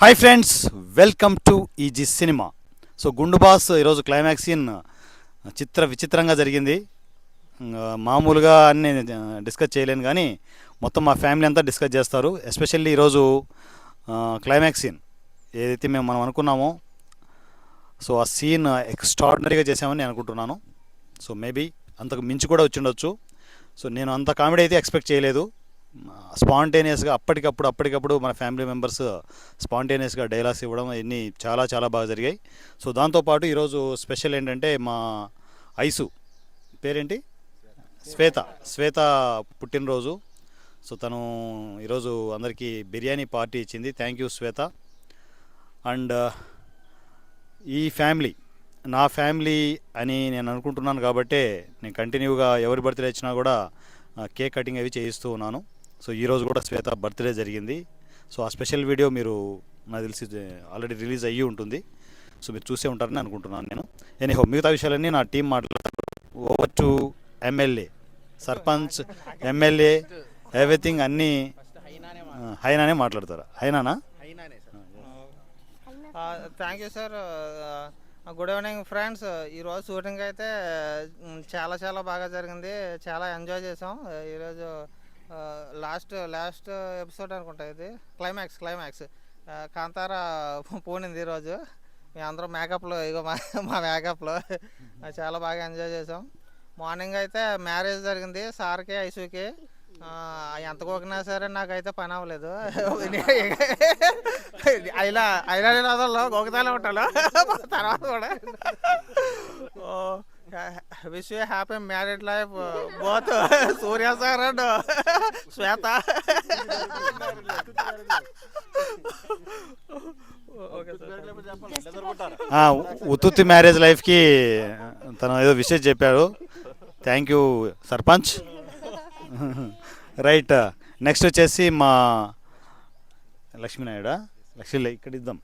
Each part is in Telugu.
Hi friends welcome to easy cinema so గుండు బాస్ ఈరోజు క్లైమాక్స్ సీన్ చిత్ర విచిత్రంగా జరిగింది. ఇంకా మామూలుగా అన్ని డిస్కస్ చేయలేను కానీ మొత్తం మా ఫ్యామిలీ అంతా డిస్కస్ చేస్తారు. ఎస్పెషల్లీ ఈరోజు క్లైమాక్స్ సీన్ ఏదైతే మేము మనం అనుకున్నామో సో ఆ సీన్ ఎక్స్ట్రాడినరీగా చేసామని నేను అనుకుంటున్నాను. సో మేబీ అంతకు మించి కూడా వచ్చిండొచ్చు. సో నేను అంత కామెడీ అయితే ఎక్స్పెక్ట్ చేయలేదు. స్పాంటేనియస్గా అప్పటికప్పుడు అప్పటికప్పుడు మన ఫ్యామిలీ మెంబర్స్ స్పాంటేనియస్గా డైలాగ్స్ ఇవ్వడం ఇవన్నీ చాలా చాలా బాగా జరిగాయి. సో దాంతోపాటు ఈరోజు స్పెషల్ ఏంటంటే మా ఐసు. పేరేంటి? శ్వేత. శ్వేత పుట్టినరోజు. సో తను ఈరోజు అందరికీ బిర్యానీ పార్టీ ఇచ్చింది. Thank you Shweta. అండ్ ఈ ఫ్యామిలీ నా ఫ్యామిలీ అని నేను అనుకుంటున్నాను కాబట్టే నేను కంటిన్యూగా ఎవరి బర్త్డే ఇచ్చినా కూడా కేక్ కటింగ్ అవి చేయిస్తూ ఉన్నాను. సో ఈరోజు కూడా శ్వేత బర్త్డే జరిగింది. సో ఆ స్పెషల్ వీడియో మీరు నాకు తెలిసి ఆల్రెడీ రిలీజ్ అయ్యి ఉంటుంది. సో మీరు చూసే ఉంటారని అనుకుంటున్నాను నేను. ఎనీహో మిగతా విషయాలన్నీ నా టీం మాట్లాడతారు. Over to MLA sarpanch MLA everything అన్నీ హైనానే మాట్లాడతారు. హైనానా? Thank you sir good evening friends ఈరోజు షూటింగ్ అయితే చాలా చాలా బాగా జరిగింది. చాలా ఎంజాయ్ చేసాం ఈరోజు లాస్ట్ లాస్ట్ ఎపిసోడ్ అనుకుంటా ఇది. క్లైమాక్స్ క్లైమాక్స్ కాంతార పోనింది ఈరోజు. మేము అందరం మేకప్లో ఇగో మా మా మేకప్లో చాలా బాగా ఎంజాయ్ చేసాం మార్నింగ్ అయితే మ్యారేజ్ జరిగింది సార్కి ఐసుకి. ఎంత కోకినా సరే నాకైతే పని అవ్వలేదు. అయినా అయినా నేను అదల్లో గోకుతానే ఉంటాను. తర్వాత కూడా. Wish you happy married life both Surya sir and Shweta. Okay sir ఆ, ఉత్తుత్తి మ్యారేజ్ లైఫ్కి తను ఏదో విషయం చెప్పాడు. Thank you sarpanch. Right next వచ్చేసి మా లక్ష్మీనాయుడా. లక్ష్మీ ఇక్కడ ఇద్దాం.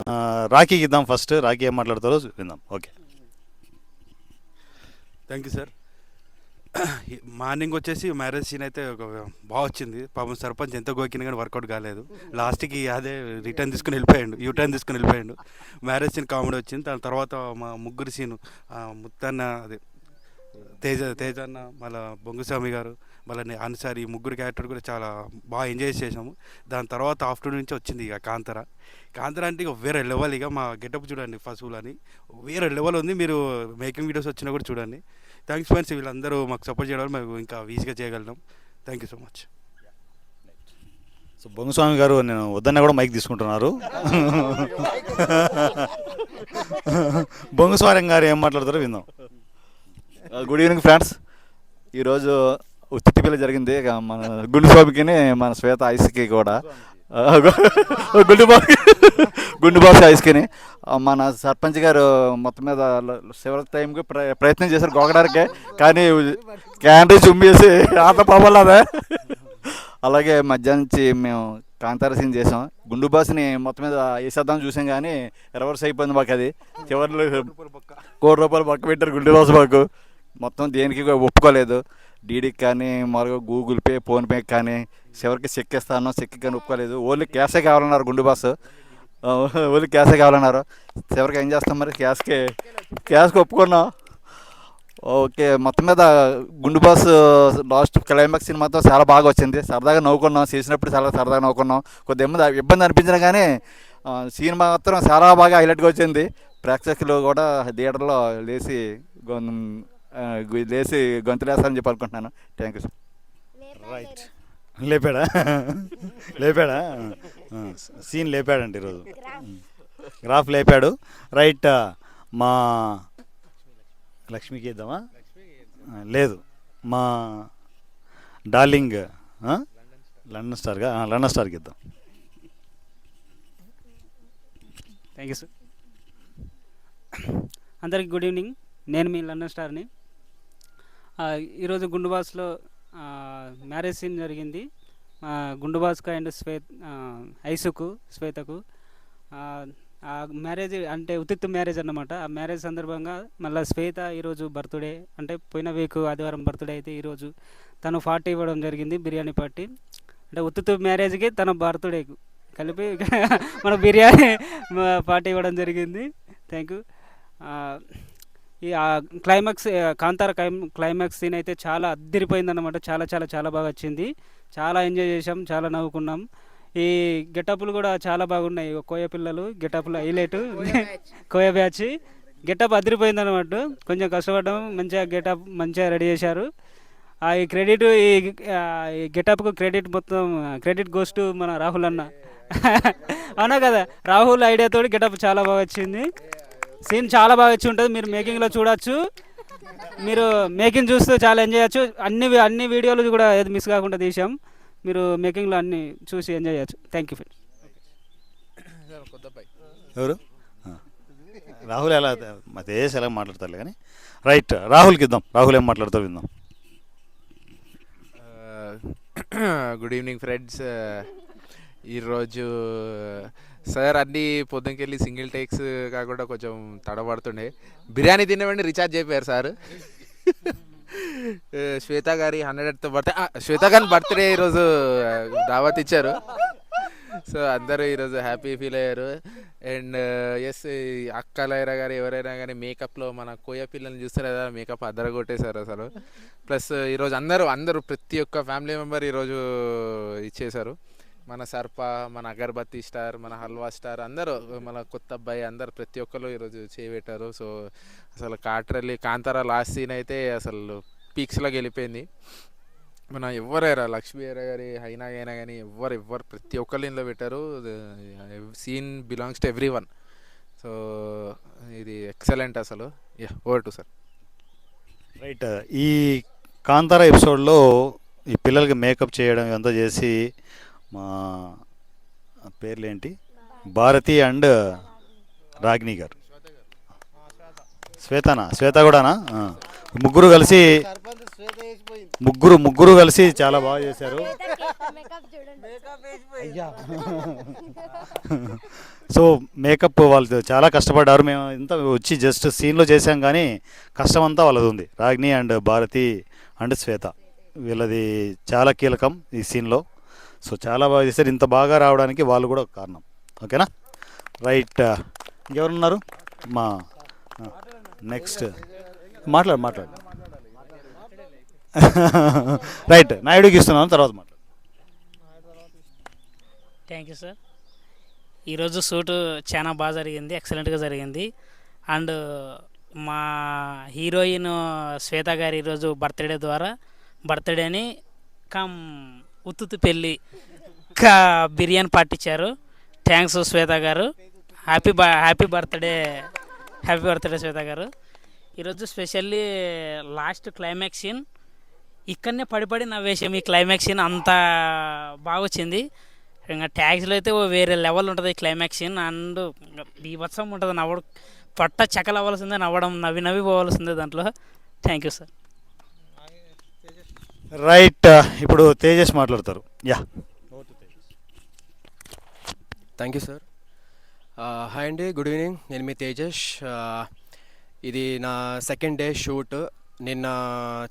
ఆ, రాఖీకి ఇద్దాం ఫస్ట్ రాఖీ ఏం మాట్లాడతారో విందాం okay thank you sir morning వచ్చేసి మ్యారేజ్ సీన్ అయితే ఒక బాగా వచ్చింది. పాపం సర్పంచ్ ఎంత గోకినా కానీ వర్కౌట్ కాలేదు. లాస్ట్కి అదే రిటర్న్ తీసుకుని వెళ్ళిపోయాడు. యూ టర్న్ తీసుకుని వెళ్ళిపోయాడు. మ్యారేజ్ సీన్ కామెడీ వచ్చింది. దాని తర్వాత మా ముగ్గురు సీను ముత్తన్న అదే తేజ తేజన్న మళ్ళీ బొంగుస్వామి గారు మళ్ళీ అన్సార్ ఈ ముగ్గురు క్యారెక్టర్ కూడా చాలా బాగా ఎంజాయ్ చేసాము దాని తర్వాత ఆఫ్టర్నూన్ నుంచి వచ్చింది ఇక కాంతర. కాంతర అంటే ఇక వేరే లెవెల్ ఇక మా గెటప్ చూడండి ఫస్ట్ అని. వేరే లెవెల్ ఉంది మీరు మేకింగ్ వీడియోస్ వచ్చినా కూడా చూడండి. థ్యాంక్స్ ఫ్రెండ్స్ వీళ్ళందరూ మాకు సపోర్ట్ చేయడం వల్ల మేము ఇంకా ఈజీగా చేయగలుగుతాం thank you so much so Bonguswami గారు నేను వద్దన్నా కూడా మైక్ తీసుకుంటున్నారు. బొంగుస్వామి గారు ఏం మాట్లాడతారో విందాం. గుడ్ ఈవినింగ్ ఫ్రెండ్స్ ఈరోజు ఉత్తి పిల్ల జరిగింది. ఇక మన గుండు స్వామికి మన శ్వేత ఐస్కి కూడా. ఆ, గు- గుండు బాబు గుండు బాబు ఐస్కిని. మన సర్పంచ్ గారు మొత్తం మీద చివరి టైంకి ప్ర ప్రయత్నం చేశారు గోగడానికి కానీ క్యాండీ చుమ్మేసి ఆత పోవాలదే అలాగే మధ్యాహ్నం నుంచి మేము కాంతార సీన్ చేసాం గుండు బాస్ని మొత్తం మీద వేసేద్దాం చూసాం కానీ రివర్స్ అయిపోయింది మాకు అది. చివరిలో కోటి రూపాయలు పక్క పెట్టారు గుండె బాస్ మాకు. మొత్తం దేనికి ఒప్పుకోలేదు. డీడీకి కానీ మరొక గూగుల్ పే ఫోన్పే కానీ చివరికి చెక్ ఇస్తాను చెక్ కానీ ఒప్పుకోలేదు. ఓన్లీ క్యాషే కావాలన్నారు గుండు బాస్. ఓన్లీ క్యాషే కావాలన్నారు. చివరికి ఏం చేస్తాం మరి? క్యాష్కే క్యాష్కి ఒప్పుకున్నాం. ఓకే మొత్తం మీద గుండు బాస్ లాస్ట్ క్లైమాక్స్ సినిమాతో చాలా బాగా వచ్చింది. సరదాగా నవ్వుకున్నాం. చేసినప్పుడు చాలా సరదాగా నవ్వుకున్నాం. కొద్దిగా ఇబ్బంది ఇబ్బంది అనిపించినా కానీ సినిమా మాత్రం చాలా బాగా హైలైట్గా వచ్చింది. ప్రేక్షకులు కూడా థియేటర్లో లేచి గొం- ఆ, గు- లేచి గొంతులేస్తారని చెప్పి అనుకుంటున్నాను. Thank you sir right. లేపాడా? లేపాడా? సీన్ లేపాడండి ఈరోజు. గ్రాఫ్ లేపాడు. రైట్ మా లక్ష్మికి ఇద్దామా? లేదు. మా డార్లింగ్? లండన్ స్టార్గా లండన్ స్టార్కి ఇద్దాం. థ్యాంక్ యూ సార్ అందరికి గుడ్ ఈవినింగ్. నేను మీ లండన్ స్టార్ని. ఈరోజు గుండుబాస్లో మ్యారేజ్ సీన్ జరిగింది. గుండుబాస్కు అండ్ శ్వే ఐసుకు శ్వేతకు. ఆ, మ్యారేజ్ అంటే ఉతిత్తు మ్యారేజ్ అన్నమాట. ఆ మ్యారేజ్ సందర్భంగా మళ్ళీ శ్వేత ఈరోజు బర్త్డే అంటే పోయిన వీక్ ఆదివారం బర్త్డే అయితే ఈరోజు తను పార్టీ ఇవ్వడం జరిగింది బిర్యానీ పార్టీ. అంటే ఉత్తిత్తు మ్యారేజ్కి తన బర్త్డేకు కలిపి మన బిర్యానీ పార్టీ ఇవ్వడం జరిగింది. థ్యాంక్ యూ ఈ ఆ క్లైమాక్స్ కాంతార క్లైమ్- క్లైమాక్స్ సీన్ అయితే చాలా అద్దరిపోయిందన్నమాట. చాలా చాలా చాలా బాగా వచ్చింది. చాలా ఎంజాయ్ చేసాం చాలా నవ్వుకున్నాం. ఈ గెటప్లు కూడా చాలా బాగున్నాయి. కోయ పిల్లలు గెటప్లు హైలైట్ కోయ బ్యాచ్ గెటప్ అదిరిపోయిందన్నమాట కొంచెం కష్టపడ్డాం మంచిగా గెటప్ మంచిగా రెడీ చేశారు. ఆ ఈ క్రెడిట్ ఈ గెటప్కు క్రెడిట్ మొత్తం క్రెడిట్ గోస్ టు మన రాహుల్ అన్న. అవునా కదా? రాహుల్ ఐడియాతో గెటప్ చాలా బాగా వచ్చింది. సీన్ చాలా బాగా వచ్చి ఉంటుంది. మీరు మేకింగ్లో చూడొచ్చు. మీరు మేకింగ్ చూస్తూ చాలా ఎంజాయ్ చేయొచ్చు. అన్ని అన్ని వీడియోలు కూడా ఏది మిస్ కాకుండా తీసాం. మీరు మేకింగ్లో అన్ని చూసి ఎంజాయ్ చేయొచ్చు. థ్యాంక్ యూ ఫ్రెండ్స్ ఎవరు. రాహుల్ ఎలా మా తేజస్ ఎలా మాట్లాడతారు కానీ. రైట్ రాహుల్కి ఇద్దాం. రాహుల్ ఏం మాట్లాడతావు విందాం. గుడ్ ఈవినింగ్ ఫ్రెండ్స్ ఈరోజు సార్ అన్ని పొద్దుకెళ్ళి సింగిల్ టేక్స్ కాకుండా కొంచెం తడబడుతుండే. బిర్యానీ తినవండి రీఛార్జ్ అయిపోయారు సార్. శ్వేత గారి హండ్రెడ్ బర్త్డే శ్వేత గారి బర్త్డే ఈరోజు దావత్ ఇచ్చారు. సో అందరూ ఈరోజు హ్యాపీ ఫీల్ అయ్యారు. అండ్ ఎస్ అక్కలైనా కానీ ఎవరైనా కానీ మేకప్లో మన కోయ పిల్లల్ని చూస్తారు కదా మేకప్ అద్దర కొట్టేశారు అసలు. ప్లస్ ఈరోజు అందరూ అందరూ ప్రతి ఒక్క ఫ్యామిలీ మెంబర్ ఈరోజు ఇచ్చేశారు. మన సర్ప మన అగర్బత్తి స్టార్ మన హల్వా స్టార్ అందరూ మన కొత్త అబ్బాయి అందరు ప్రతి ఒక్కరు ఈరోజు చేయబెట్టారు. సో అసలు కాట్రల్లి కాంతార లాస్ట్ సీన్ అయితే అసలు పీక్స్లో గెలిపోయింది మన ఎవరైనా లక్ష్మీ గారి అయినా అయినా కానీ ఎవరు ఎవరు ప్రతి ఒక్కరు ఇందులో పెట్టారు. Scene belongs to every one so ఇది ఎక్సలెంట్ అసలు. Yeah over to sir right ఈ కాంతార ఎపిసోడ్లో ఈ పిల్లలకి మేకప్ చేయడం ఇదంతా చేసి మా పేర్లు ఏంటి భారతి అండ్ రాగిణి గారు. శ్వేతనా? శ్వేత కూడానా. ముగ్గురు కలిసి ముగ్గురు ముగ్గురు కలిసి చాలా బాగా చేశారు. సో మేకప్ వాళ్ళు చాలా కష్టపడ్డారు. మేము ఇంత వచ్చి జస్ట్ సీన్లో చేసాం కానీ కష్టం అంతా వాళ్ళది ఉంది రాగిణి అండ్ భారతి అండ్ శ్వేత. వీళ్ళది చాలా కీలకం ఈ సీన్లో. సో చాలా బాగా చేశారు. ఇంత బాగా రావడానికి వాళ్ళు కూడా ఒక కారణం. ఓకేనా? రైట్. ఇంకెవరున్నారు? మా నెక్స్ట్. మాట్లాడు మాట్లాడు. రైట్. నాయుడుకి ఇస్తున్నాను తర్వాత మాట్లాడు. Thank you sir. ఈరోజు షూట్ చాలా బాగా జరిగింది ఎక్సలెంట్గా జరిగింది. అండ్ మా హీరోయిన్ శ్వేత గారి ఈరోజు బర్త్డే ద్వారా బర్త్డేని కమ్ ఉత్తుతు పెళ్ళి కా బిర్యానీ పట్టించారు థ్యాంక్స్ శ్వేత గారు. హ్యాపీ బ happy birthday happy birthday Shweta గారు. ఈరోజు స్పెషల్లీ లాస్ట్ క్లైమాక్స్ సీన్ ఇక్కడనే పడిపడి నవ్వేసాం ఈ క్లైమాక్స్ సీన్ అంత బాగా వచ్చింది ఇంకా ట్యాక్స్లో అయితే వేరే లెవెల్ ఉంటుంది క్లైమాక్స్ సీన్ అండ్ బీభత్సం ఉంటుంది. నవ్వడం పట్ట చెక్కలు అవ్వాల్సిందే నవ్వడం నవ్వి నవ్వి పోవాల్సిందే దాంట్లో. Thank you sir right. ఇప్పుడు తేజస్ మాట్లాడతారు. Yeah. Thank you sir hi అండి గుడ్ ఈవినింగ్. నేను మీ తేజస్. ఇది నా సెకండ్ డే షూట్. నిన్న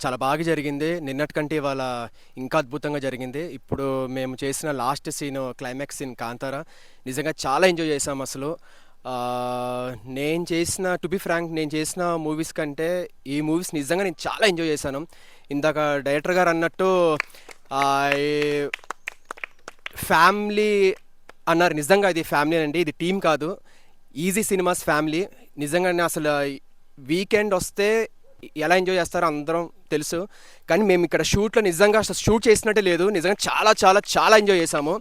చాలా బాగా జరిగింది. నిన్నటికంటే ఇవాళ ఇంకా అద్భుతంగా జరిగింది. ఇప్పుడు మేము చేసిన last scene climax scene Kantara. నిజంగా చాలా ఎంజాయ్ చేసాం అసలు. నేను చేసిన టు బి ఫ్రాంక్ నేను చేసిన మూవీస్ కంటే ఈ మూవీస్ నిజంగా నేను చాలా ఎంజాయ్ చేశాను. ఇందాక డైరెక్టర్ గారు అన్నట్టు ఫ్యామిలీ అన్నారు. నిజంగా ఇది ఫ్యామిలీ అండి ఇది టీం కాదు. Easy cinemas family. నిజంగానే అసలు వీకెండ్ వస్తే ఎలా ఎంజాయ్ చేస్తారో అందరం తెలుసు. కానీ మేము ఇక్కడ షూట్లో నిజంగా అసలు షూట్ చేసినట్టే లేదు. నిజంగా చాలా చాలా చాలా ఎంజాయ్ చేసాము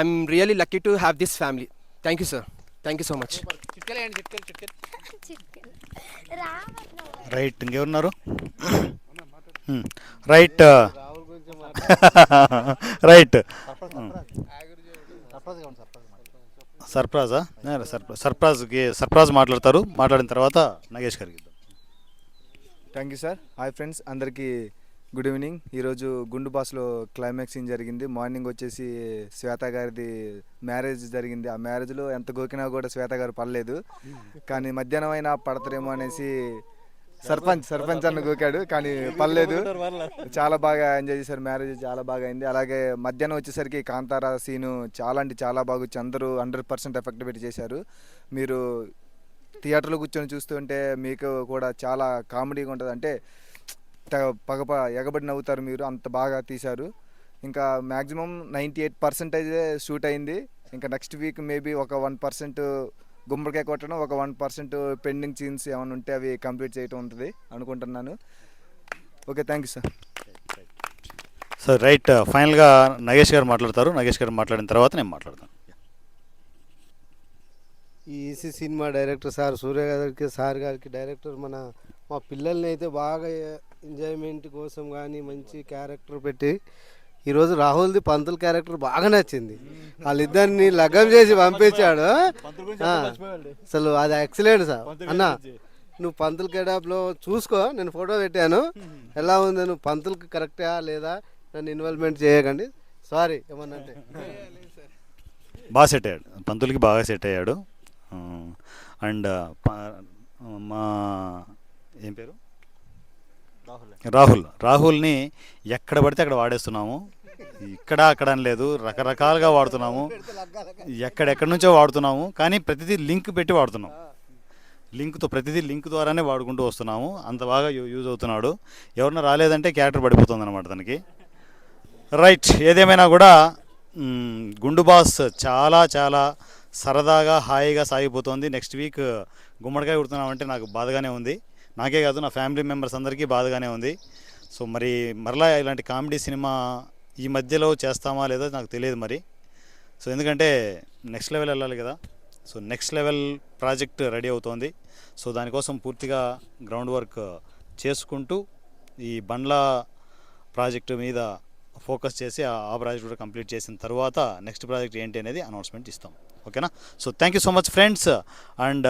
I'm really lucky to have this family. Thank you sir. Thank you so much. Right ఇంకెవరున్నారు రైట్. రైట్. సర్ప్రాజా సర్ప్రాజ్? సర్ప్రాజ్కి సర్ప్రాజ్. మాట్లాడతారు. మాట్లాడిన తర్వాత నగేష్ గారికి thank you sir. Hi friends అందరికీ గుడ్ ఈవినింగ్. ఈరోజు గుండు బాస్లో క్లైమాక్స్ సీన్ జరిగింది. మార్నింగ్ వచ్చేసి శ్వేత గారిది మ్యారేజ్ జరిగింది. ఆ మ్యారేజ్లో ఎంత గోకినా కూడా శ్వేత గారు పడలేదు. కానీ మధ్యాహ్నం అయినా పడతారేమో అనేసి సర్పంచ్ సర్పంచ్ అన్న గోకాడు. కానీ పర్లేదు చాలా బాగా ఎంజాయ్ చేశారు. మ్యారేజ్ చాలా బాగా అయింది. అలాగే మధ్యాహ్నం వచ్చేసరికి కాంతారా సీను చాలా అంటే చాలా బాగా వచ్చి అందరూ హండ్రెడ్ పర్సెంట్ ఎఫెక్ట్ పెట్టి చేశారు. మీరు థియేటర్లో కూర్చొని చూస్తుంటే మీకు కూడా చాలా కామెడీగా ఉంటుంది. అంటే త- పగప ఎగబడి నవ్వుతారు మీరు అంత బాగా తీశారు. ఇంకా maximum ninety eight percentage shoot అయింది. ఇంకా నెక్స్ట్ వీక్ మేబీ ఒక వన్ పర్సెంట్ గుమ్మడికాయ కొట్టడం ఒక వన్ పర్సెంట్ పెండింగ్ సీన్స్ ఏమైనా ఉంటే అవి కంప్లీట్ చేయటం ఉంటుంది అనుకుంటున్నాను. Okay thank you sir. So right ఫైనల్గా నగేష్ గారు మాట్లాడతారు. నగేష్ గారు మాట్లాడిన తర్వాత నేను మాట్లాడతాను. ఈ easy cinema director sir Surya గారికి సార్ గారికి డైరెక్టర్ మన మా పిల్లల్ని అయితే బాగా ఎంజాయ్మెంట్ కోసం కానీ మంచి క్యారెక్టర్ పెట్టి ఈరోజు రాహుల్ది పంతుల్ క్యారెక్టర్ బాగా నచ్చింది. వాళ్ళిద్దరిని లగ్గం చేసి పంపించాడు. అసలు అది ఎక్సలెంట్ సార్. అన్న నువ్వు పంతుల్ కెడాప్లో చూసుకో నేను ఫోటో పెట్టాను. ఎలా ఉంది నువ్వు పంతుల్కి కరెక్టా లేదా? నన్ను ఇన్వాల్వ్మెంట్ చేయకండి. సారీ ఏమన్నా అంటే. బాగా సెట్ అయ్యాడు. పంతులకి బాగా సెట్ అయ్యాడు. అండ్ మా ఏం పేరు? రాహుల్. రాహుల్ని ఎక్కడ పడితే అక్కడ వాడేస్తున్నాము. ఇక్కడ అక్కడ అని లేదు. రకరకాలుగా వాడుతున్నాము. ఎక్కడెక్కడి నుంచో వాడుతున్నాము. కానీ ప్రతిదీ లింక్ పెట్టి వాడుతున్నాం. లింక్తో ప్రతిదీ లింక్ ద్వారానే వాడుకుంటూ వస్తున్నాము. అంత బాగా యూ- యూజ్ అవుతున్నాడు. ఎవరన్నా రాలేదంటే క్యారెక్టర్ పడిపోతుంది అనమాట తనకి. రైట్. ఏదేమైనా కూడా గుండు బాస్ చాలా చాలా సరదాగా హాయిగా సాగిపోతుంది. నెక్స్ట్ వీక్ గుమ్మడికాయ కుడుతున్నామంటే నాకు బాధగానే ఉంది. నాకే కాదు నా ఫ్యామిలీ మెంబర్స్ అందరికీ బాధగానే ఉంది. సో మరి మరలా ఇలాంటి కామెడీ సినిమా ఈ మధ్యలో చేస్తామా లేదో నాకు తెలియదు మరి. సో ఎందుకంటే నెక్స్ట్ లెవెల్ వెళ్ళాలి కదా. So next level project ready అవుతోంది. సో దానికోసం పూర్తిగా గ్రౌండ్ వర్క్ చేసుకుంటూ ఈ బండ్ల ప్రాజెక్టు మీద ఫోకస్ చేసి ఆ ప్రాజెక్ట్ కూడా కంప్లీట్ చేసిన తర్వాత నెక్స్ట్ ప్రాజెక్ట్ ఏంటి అనేది అనౌన్స్మెంట్ ఇస్తాం. ఓకేనా? So thank you so much friends. And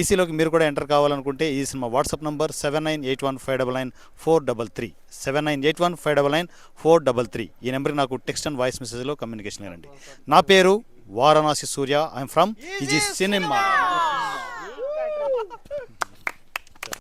ఈసీలోకి మీరు కూడా ఎంటర్ కావాలనుకుంటే ఈ cinema WhatsApp number seven nine eight one five double nine four double three. Seven nine eight one five double nine four double three. ఈ నెంబర్కి నాకు టెక్స్ట్ అండ్ వాయిస్ మెసేజ్లో కమ్యూనికేషన్ ఇవ్వండి నా పేరు Varanasi Surya. I'm from easy cinema